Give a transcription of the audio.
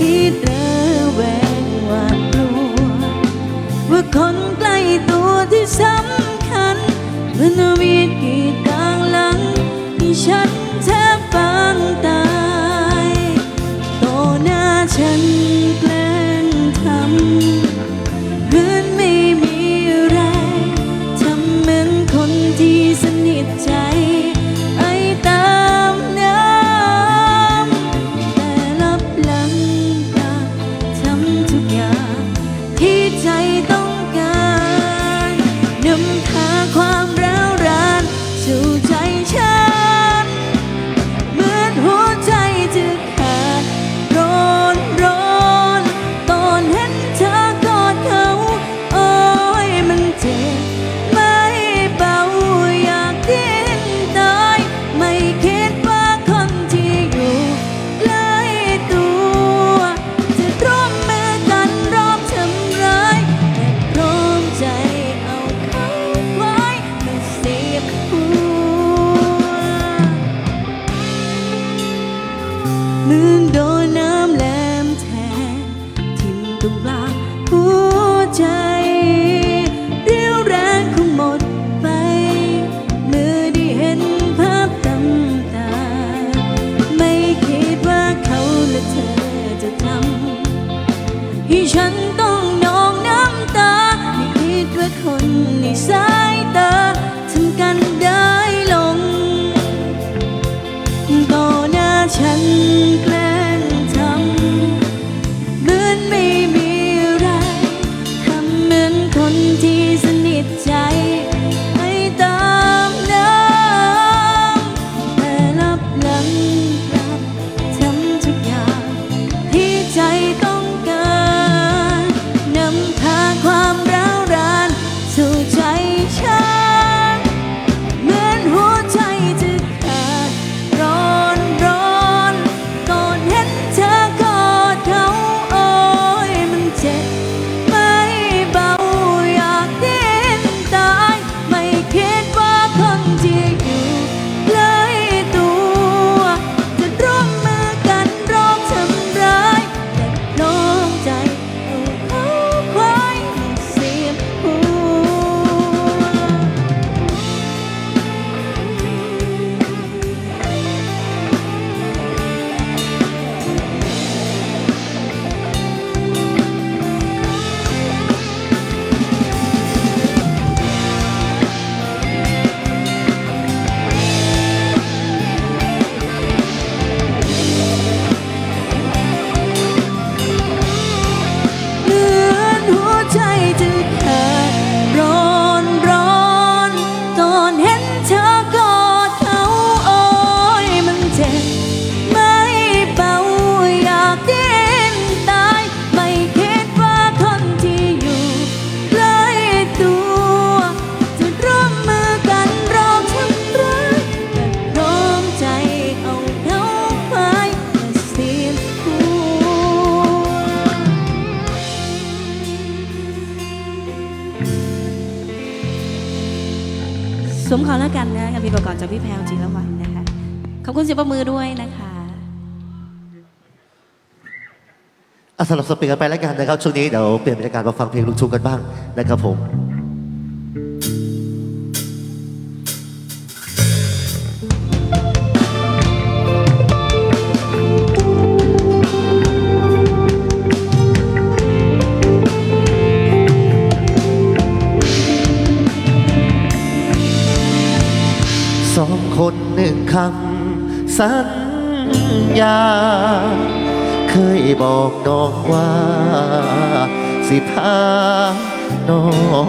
คิดเระแวงหวาดกลัว ว่าคนใกล้ตัวที่สำคัญมันมีกี่ต่างหลังที่ฉันแทบ hay. ni Zion chose สวมเขาแล้วกันนะคะมีประกอบจากพี่แพลวจีะวันนะคะขอบคุณเสียประมือด้วยนะคะสำหรับสปีกันไปแล้วกันนะครับช่วงนี้เดี๋ยวเปลี่ยนบรรยากาศมาฟังเพลงลูกทุ่งกันบ้างนะครับผม คนหนึ่งคำสัญญา เคยบอกน้องว่า สิพาน้อง